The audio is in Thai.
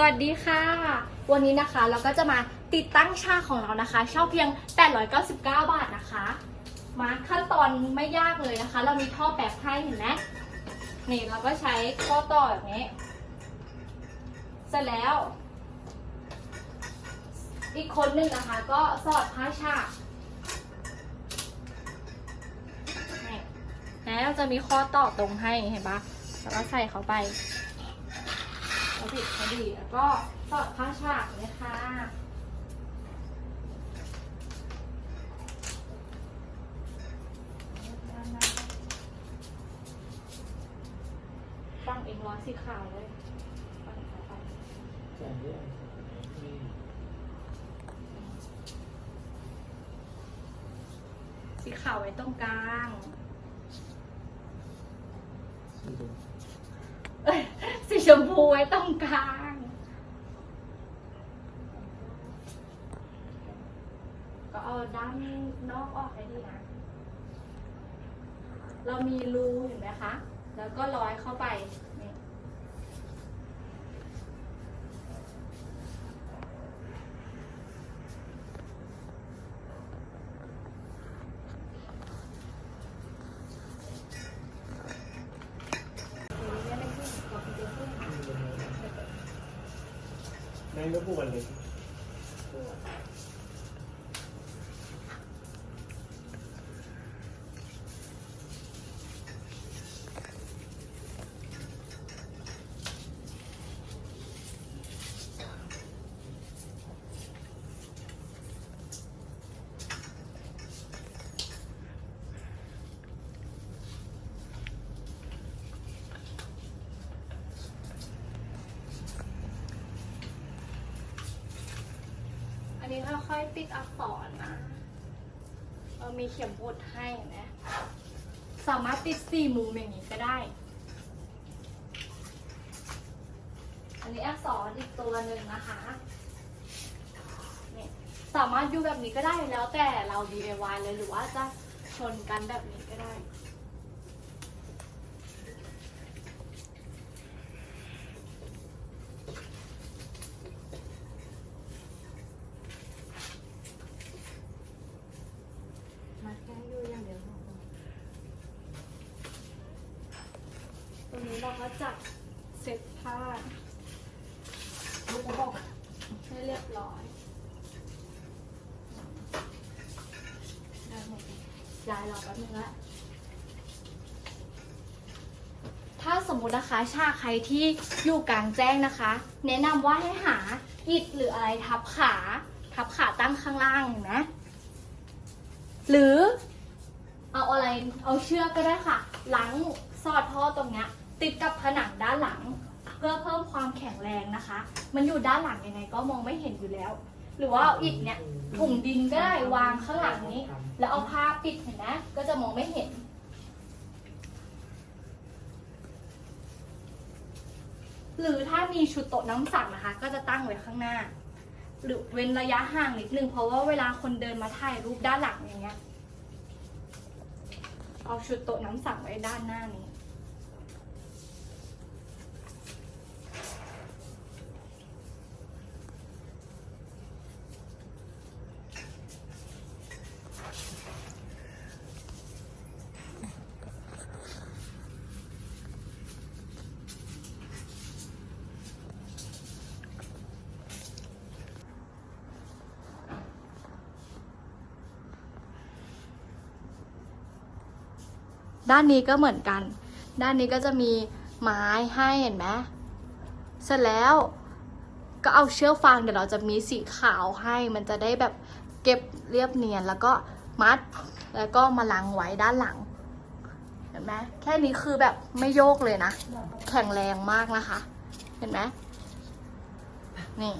สวัสดีค่ะ วันนี้นะคะเราก็จะมาติดตั้งชาของเรานะคะ เช่าเพียง 899 บาทนะคะ มาขั้นตอนไม่ยากเลยนะคะ เรามีท่อแปบให้เห็นไหมนี่เราก็ใช้ข้อต่อแบบนี้ เสร็จแล้ว อีกคนหนึ่งนะคะ ก็สอดผ้าชานี่แล้วเราจะมีข้อต่อตรงให้เห็นปะแล้วก็ใส่เข้าไป แล้วปิดพอดีแล้วก็สอดผ้าฉากเลยค่ะตั้งเองร้อยสีขาวเลยตั้งเข้าไปสีขาวไว้ตรงกลางเอ้ยสี ชมพูไว้ตรงกลาง ก็เอาด้านนอกออกให้ดีนะ เรามีรูเห็นไหมคะ แล้วก็ร้อยเข้าไปนี่เดี๋ยวนี้ไม่ขึ้นขอคุณเจขึ้น ไม่ไม่พูดกันเลย อันนี้ค่อยๆติดอักษรนะเออมีเข็มบดให้นะ สามารถติดสี่มุมอย่างนี้ก็ได้ อันนี้อักษรอีกตัวหนึ่งนะคะนี่สามารถอยู่แบบนี้ก็ได้แล้วแต่เรา DIY เลยหรือว่าจะชนกันแบบนี้ก็ได้ มาแค่อยู่อย่างเดียวพอ ตรงนี้เราก็ จับเซ็ตผ้าลูกกระบอกให้เรียบร้อยได้หมดยายรอแป๊บนึงละถ้าสมมุตินะคะชาใครที่อยู่กลางแจ้งนะคะ แนะนำว่าให้หาอิฐหรืออะไรทับขา ทับขาตั้งข้างล่างนไหมหรือเอาอะไรเอาเชือกก็ได้ค่ะ หลังสอดท่อตรงเนี้ย ติดกับผนังด้านหลัง เพื่อเพิ่มความแข็งแรงนะคะ มันอยู่ด้านหลังยังไงก็มองไม่เห็นอยู่แล้ว หรือว่าเอาอิฐเนี่ยถุงดินก็ได้วางข้างหลังนี้ แล้วเอาผ้าปิดเห็นไหมก็จะมองไม่เห็น หรือถ้ามีชุดโต๊ะน้ำสั่งนะคะ ก็จะตั้งไว้ข้างหน้า หรือเว้นระยะห่างนิดนึงเพราะว่าเวลาคนเดินมาถ่ายรูปด้านหลังอย่างเงี้ยเอาชุดโต๊ะน้ำสั่งไว้ด้านหน้านี้ ด้านนี้ก็เหมือนกัน ด้านนี้ก็จะมีไม้ให้เห็นไหมเสร็จแล้วก็เอาเชือกฟางเดี๋ยวเราจะมีสีขาวให้มันจะได้แบบเก็บเรียบเนียนแล้วก็มัดแล้วก็มาลังไว้ด้านหลังเห็นไหมแค่นี้คือแบบไม่โยกเลยนะ แข็งแรงมากนะคะ เห็นไหมนี่